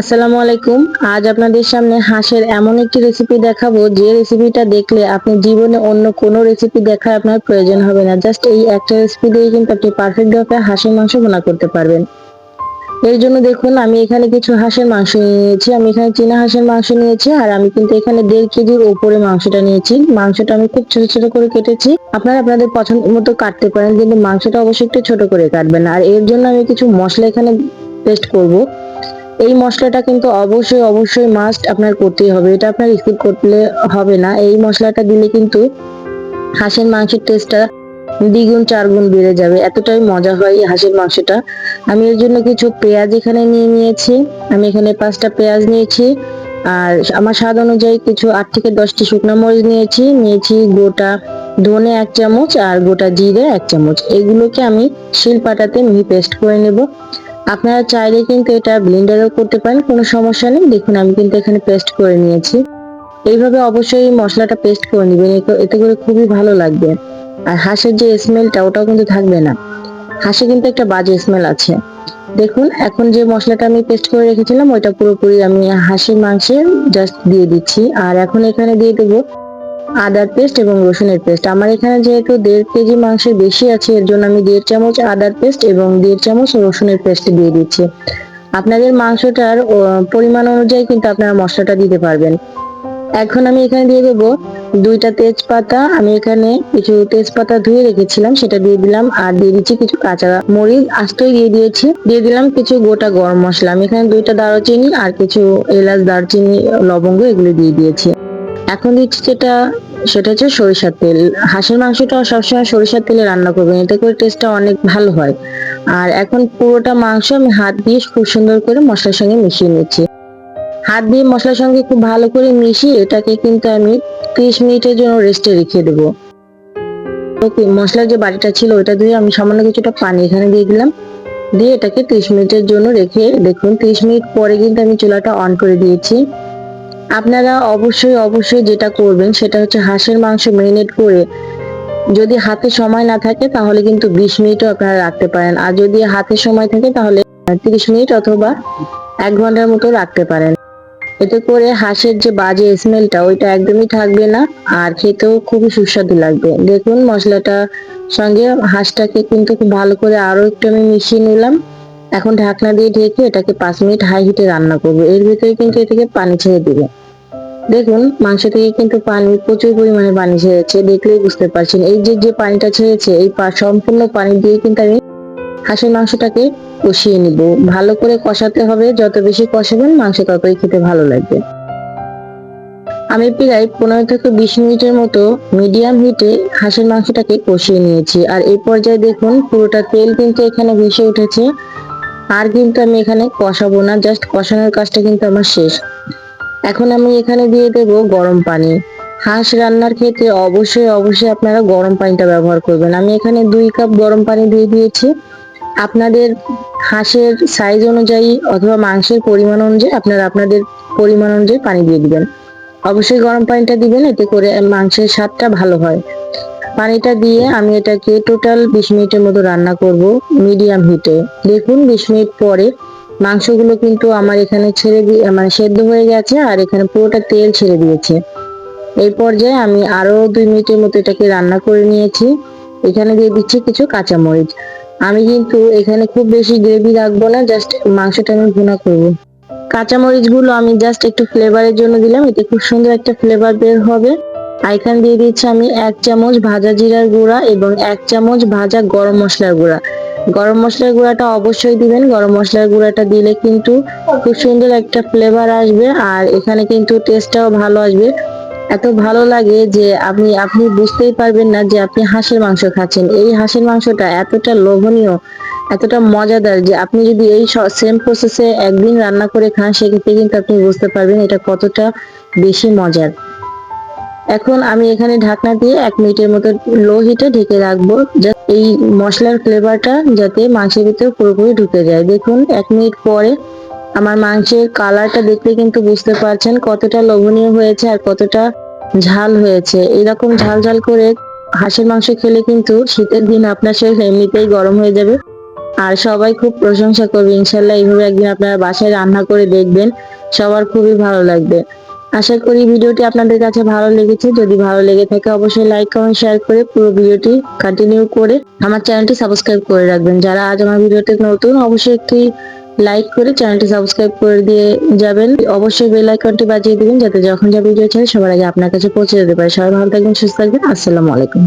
আসসালামু আলাইকুম। আজ আপনাদের সামনে হাঁসের এমন একটি রেসিপি দেখাবো, যে রেসিপিটা দেখলে আপনি জীবনে অন্য কোনো রেসিপি দেখার আপনার প্রয়োজন হবে না। জাস্ট এই একটা রেসিপি দিয়ে কিন্তু আপনি পারফেক্ট ভাবে হাঁসের মাংস বোনা করতে পারবেন। এর জন্য দেখুন, আমি এখানে কিছু হাঁসের মাংস নিয়ে নিয়েছি। আমি এখানে চীনা হাঁসের মাংস নিয়েছি, আর আমি কিন্তু এখানে দেড় কেজির উপরে মাংসটা নিয়েছি। মাংসটা আমি খুব ছোট ছোট করে কেটেছি। আপনারা আপনাদের পছন্দ মতো কাটতে পারেন, কিন্তু মাংসটা অবশ্যই একটু ছোট করে কাটবেন। আর এর জন্য আমি কিছু মশলা এখানে পেস্ট করব। এই মশলাটা কিন্তু অবশ্যই অবশ্যই মাস্ট আপনার করতেই হবে। এটা আপনার স্কিপ করলে হবে না। এই মশলাটা দিলে কিন্তু হাঁসের মাংসের টেস্টটা দ্বিগুণ, চারগুণ বেড়ে যাবে। এতটাই মজা হয় এই হাঁসের মাংসটা। আমি এর জন্য কিছু পেঁয়াজ এখানে নিয়ে নিয়েছি। আমি এখানে পাঁচটা পেঁয়াজ নিয়েছি। আর আমার স্বাদ অনুযায়ী কিছু আট থেকে দশটি শুকনো মরিচ নিয়েছি। নিয়েছি গোটা ধনে এক চামচ আর গোটা জিরে এক চামচ। এগুলোকে আমি শিল পাটাতে মিহি পেস্ট করে নেব। আপনারা চাইলে কিন্তু এটা ব্লেন্ডারও করতে পারেন, কোনো সমস্যা নেই। দেখুন, আমি কিন্তু এখানে পেস্ট করে নিয়েছি। এইভাবে অবশ্যই মশলাটা পেস্ট করে নেবেন, এতে- করে খুবই ভালো লাগবে। আর হাঁসের যে স্মেলটা ওটাও কিন্তু থাকবে না। হাঁসে কিন্তু একটা বাজে স্মেল আছে। দেখুন, এখন যে মশলাটা আমি পেস্ট করে রেখেছিলাম, ওইটা পুরোপুরি আমি হাঁসের মাংসে জাস্ট দিয়ে দিচ্ছি। আর এখন এখানে দিয়ে দেবো আদার পেস্ট এবং রসুনের পেস্ট। আমার এখানে যেহেতু দেড় কেজি মাংসের বেশি আছে, এর জন্য আমি দেড় চামচ আদার পেস্ট এবং দেড় চামচ রসুনের পেস্ট দিয়ে দিচ্ছি। আপনাদের মাংসটার পরিমাণ অনুযায়ী কিন্তু আপনারা মশলাটা দিতে পারবেন। এখন আমি এখানে দিয়ে দেবো দুইটা তেজপাতা। আমি এখানে কিছু তেজপাতা ধুয়ে রেখেছিলাম, সেটা দিয়ে দিলাম আর দিয়ে দিচ্ছি কিছু কাঁচা মরিচ। আস্তই দিয়ে দিয়েছি। দিয়ে দিলাম কিছু গোটা গরম মশলা। আমি এখানে দুইটা দারুচিনি আর কিছু এলাচ, দারচিনি, লবঙ্গ এগুলো দিয়ে দিয়েছি। এখন দিচ্ছি যেটা, সেটা হচ্ছে সরিষার তেল। হাঁসের মাংসটা সবসময় সরিষার তেলে রান্না করবেন, এতে করে টেস্টটা অনেক ভালো হয়। আর এখন পুরোটা মাংস আমি হাত দিয়ে খুব সুন্দর করে মশলার সঙ্গে মিশিয়ে নিচ্ছি। হাত দিয়ে মশলার সঙ্গে খুব ভালো করে মিশিয়ে এটাকে কিন্তু আমি ত্রিশ মিনিটের জন্য রেস্টে রেখে দেবো। ওকে, মশলার যে বাটিটা ছিল ওটা দিয়ে আমি সামান্য কিছুটা পানি এখানে দিয়ে দিলাম। দিয়ে এটাকে ত্রিশ মিনিটের জন্য রেখে, দেখুন, ত্রিশ মিনিট পরে কিন্তু আমি চুলাটা অন করে দিয়েছি। আপনারা অবশ্যই অবশ্যই যেটা করবেন সেটা হচ্ছে হাঁসের মাংস মেরিনেট করে যদি হাতে সময় না থাকে তাহলে কিন্তু বিশ মিনিটও আপনারা রাখতে পারেন। আর যদি হাতে সময় থাকে তাহলে তিরিশ মিনিট অথবা এক ঘণ্টার মতো রাখতে পারেন। এতে করে হাঁসের যে বাজে স্মেলটা ওইটা একদমই থাকবে না আর খেতেও খুবই সুস্বাদু লাগবে। দেখুন মশলাটা সঙ্গে হাঁসটাকে কিন্তু খুব ভালো করে আরও একটু আমি মিশিয়ে নিলাম। এখন ঢাকনা দিয়ে ঢেকে এটাকে পাঁচ মিনিট হাই হিটে রান্না করব। এর ভিতরে কিন্তু এটাকে পানি ছেড়ে দিবে। দেখুন, মাংস থেকে কিন্তু পানি প্রচুর পরিমাণে পানি ছেড়েছে, দেখলেই বুঝতে পারছেন। এই যে যে পানিটা ছেড়েছে, এই সম্পূর্ণ পানি দিয়ে কিন্তু আমি হাঁসের মাংসটাকে কষিয়ে নিব। ভালো করে কষাতে হবে, যত বেশি কষাবেন, মাংস ততই খেতে ভালো লাগবে। আমি প্রায় পনেরো থেকে বিশ মিনিটের মতো মিডিয়াম হিটে হাঁসের মাংসটাকে কষিয়ে নিয়েছি। আর এই পর্যায়ে দেখুন, পুরোটা তেল কিন্তু এখানে ভেসে উঠেছে। আর কিন্তু আমি এখানে কষাবো না, জাস্ট কষানোর কাজটা কিন্তু আমার শেষ। এখন আমি এখানে দিয়ে দেব গরম পানি। হাঁস রান্নার ক্ষেত্রে অবশ্যই অবশ্যই আপনারা গরম পানিটা ব্যবহার করবেন। আমি এখানে দুই কাপ গরম পানি দিয়ে দিয়েছি। আপনাদের হাঁসের সাইজ অনুযায়ী অথবা মাংসের পরিমাণ অনুযায়ী আপনারা আপনাদের পরিমাণ অনুযায়ী পানি দিয়ে দিবেন। অবশ্যই গরম পানিটা দিবেন, এতে করে মাংসের স্বাদটা ভালো হয়। পানিটা দিয়ে আমি এটাকে টোটাল বিশ মিনিটের মতো রান্না করব মিডিয়াম হিটে দেখুন, বিশ মিনিট পরে মাংসগুলো কিন্তু আমার এখানে ছেড়ে দিয়ে মানে সেদ্ধ হয়ে গেছে আর এখানে পুরোটা তেল ছেড়ে দিয়েছে। এই পর্যায়ে আমি আরও দুই মিনিটের মতো এটাকে রান্না করে নিয়েছি। এখানে দিয়ে দিচ্ছি কিছু কাঁচামরিচ। আমি কিন্তু এখানে খুব বেশি গ্রেভি রাখব না, জাস্ট মাংসটা আমি ভুনা করব। কাঁচামরিচগুলো আমি জাস্ট একটু ফ্লেভারের জন্য দিলাম, এতে খুব সুন্দর একটা ফ্লেভার বের হবে। আর এখানে দিয়ে দিচ্ছি আমি এক চামচ ভাজা জিরার গুঁড়া এবং এক চামচ ভাজা গরম মশলার গুঁড়া। গরম মশলার গুঁড়াটা অবশ্যই দিবেন। গরম মশলার গুঁড়াটা দিলে কিন্তু খুব সুন্দর একটা ফ্লেভার আসবে আর এখানে কিন্তু টেস্টটাও ভালো আসবে। এত ভালো লাগে যে আপনি আপনি বুঝতেই পারবেন না যে আপনি হাঁসের মাংস খাচ্ছেন। এই হাঁসের মাংসটা এতটা লোভনীয়, এতটা মজাদার যে আপনি যদি এই সেম প্রসেসে একদিন রান্না করে খান, সেক্ষেত্রে কিন্তু আপনি বুঝতে পারবেন এটা কতটা বেশি মজার। এখন আমি এখানে ঢাকনা দিয়ে এক মিনিটের মতো লো হিটে ঢেকে রাখব। এই মশলার ফ্লেভারটা যাতে মাংসের ভিতরে পুরোপুরি ঢুকে যায়। দেখুন, এক মিনিট পরে আমার মাংসের কালারটা দেখলে কিন্তু বুঝতে পারছেন কতটা লোভনীয় হয়েছে আর কতটা ঝাল হয়েছে। এরকম ঝাল ঝাল করে হাঁসের মাংস খেলে কিন্তু শীতের দিন আপনার শরীর এমনিতেই গরম হয়ে যাবে। আর সবাই খুব প্রশংসা করবে। ইনশাল্লাহ এইভাবে একদিন আপনারা বাসায় রান্না করে দেখবেন। সবার খুবই ভালো লাগবে। আশা করি ভিডিওটি আপনাদের কাছে ভালো লেগেছে। যদি ভালো লেগে থাকে, অবশ্যই লাইক কমেন্ট শেয়ার করে পুরো ভিডিওটি কন্টিনিউ করে আমার চ্যানেলটি সাবস্ক্রাইব করে রাখবেন। যারা আজ আমার ভিডিওতে নতুন, অবশ্যই একটি লাইক করে চ্যানেলটি সাবস্ক্রাইব করে দিয়ে যাবেন। অবশ্যই বেল আইকনটি বাজিয়ে দিবেন, যাতে যখন যা ভিডিও ছাড়ে সবার আগে আপনার কাছে পৌঁছে যেতে পারে। সবাই ভালো থাকবেন, সুস্থ থাকবেন। আসসালামু আলাইকুম।